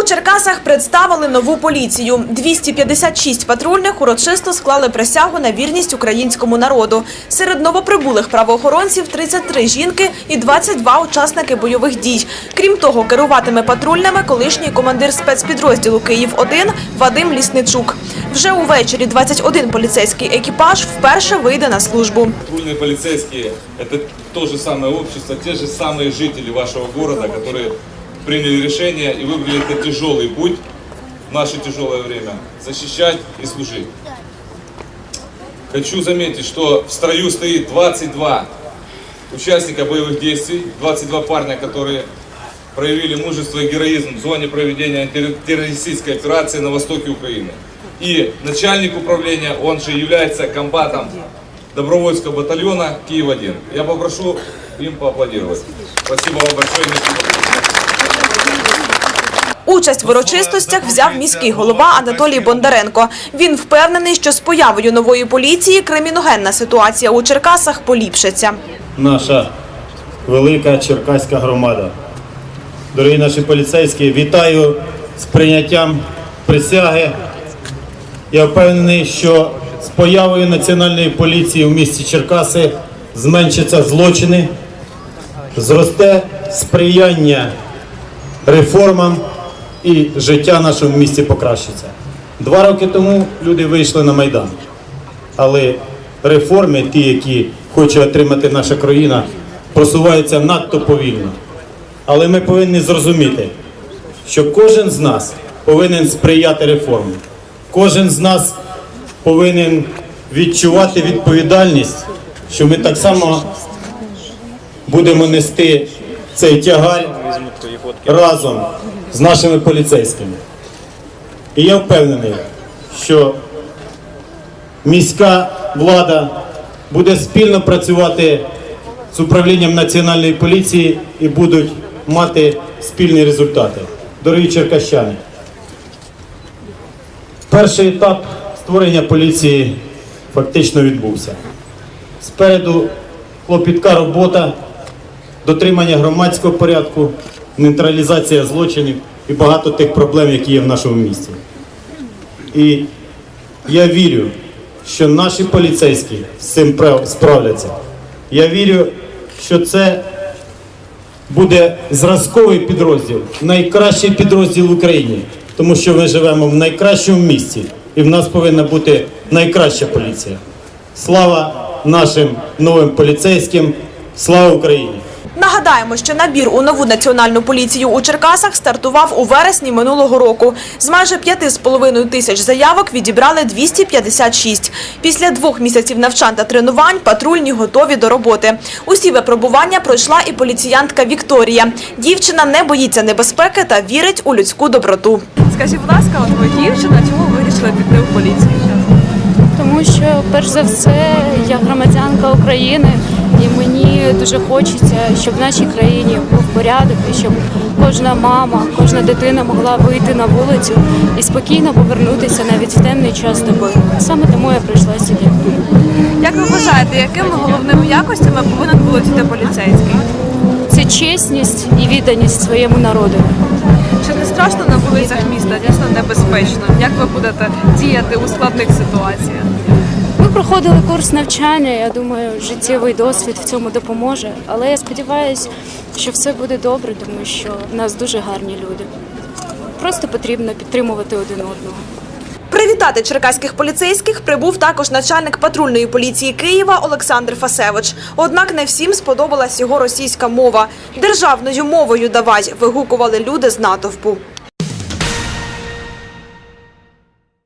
У Черкасах представили нову поліцію. 256 патрульних урочисто склали присягу на вірність українському народу. Серед новоприбулих правоохоронців 33 жінки і 22 учасники бойових дій. Крім того, керуватиме патрульними колишній командир спецпідрозділу Київ-1 Вадим Лісничук. Вже увечері 21 поліцейський екіпаж вперше вийде на службу. Патрульные полицейские – это то же самое общество, те же самые жители вашего города, которые приняли решение и выбрали этот тяжелый путь в наше тяжелое время – защищать и служить. Хочу заметить, что в строю стоит 22 участника боевых действий, 22 парня, которые проявили мужество и героизм в зоне проведения антитеррористической операции на востоке Украины. И начальник управления, он же является комбатом добровольского батальона Киев-1. Я попрошу им поаплодировать. Спасибо вам большое. Участь в урочистостях взяв міський голова Анатолій Бондаренко. Він впевнений, що з появою нової поліції криміногенна ситуація у Черкасах поліпшиться. наша велика черкаська громада. Дорогі наші поліцейські, вітаю з прийняттям присяги. Я впевнений, що з появою національної поліції в місті Черкаси зменшаться злочини, зросте сприяння реформам і життя нашому місті покращиться. Два роки тому люди вийшли на Майдан. Але реформи, ті, які хоче отримати наша країна, просуваються надто повільно. Але ми повинні зрозуміти, що кожен з нас повинен сприяти реформам. Кожен з нас повинен відчувати відповідальність, що ми так само будемо нести цей тягар разом з нашими поліцейськими. І я впевнений, що міська влада буде спільно працювати з управлінням національної поліції і будуть мати спільні результати. Дорогі черкащани, перший етап створення поліції фактично відбувся. Спереду клопітка робота, дотримання громадського порядку, нейтралізація злочинів і багато тих проблем, які є в нашому місті. І я вірю, що наші поліцейські з цим справляться. Я вірю, що це буде зразковий підрозділ, найкращий підрозділ в Україні, тому що ми живемо в найкращому місті, і в нас повинна бути найкраща поліція. Слава нашим новим поліцейським! Слава Україні! Нагадаємо, що набір у нову національну поліцію у Черкасах стартував у вересні минулого року. З майже 5,5 тисяч заявок відібрали 256. Після двох місяців навчань та тренувань патрульні готові до роботи. Усі випробування пройшла і поліціянтка Вікторія. Дівчина не боїться небезпеки та вірить у людську доброту. Скажіть, будь ласка, от ви дівчина, чому вирішили піти в поліцію? Тому що, перш за все, я громадянка України, і мені дуже хочеться, щоб в нашій країні був порядок, і щоб кожна мама, кожна дитина могла вийти на вулицю і спокійно повернутися навіть в темний час доби. Саме тому я прийшла сюди. Як ви вважаєте, якими головними якостями повинен володіти поліцейський? Це чесність і відданість своєму народу. Чи не страшно на вулицях міста? Дійсно небезпечно. Як ви будете діяти у складних ситуаціях? Проходили курс навчання. Я думаю, життєвий досвід в цьому допоможе. Але я сподіваюся, що все буде добре, тому що в нас дуже гарні люди. Просто потрібно підтримувати один одного. Привітати черкаських поліцейських прибув також начальник патрульної поліції Києва Олександр Фасевич. Однак не всім сподобалась його російська мова. Державною мовою давай вигукували люди з натовпу.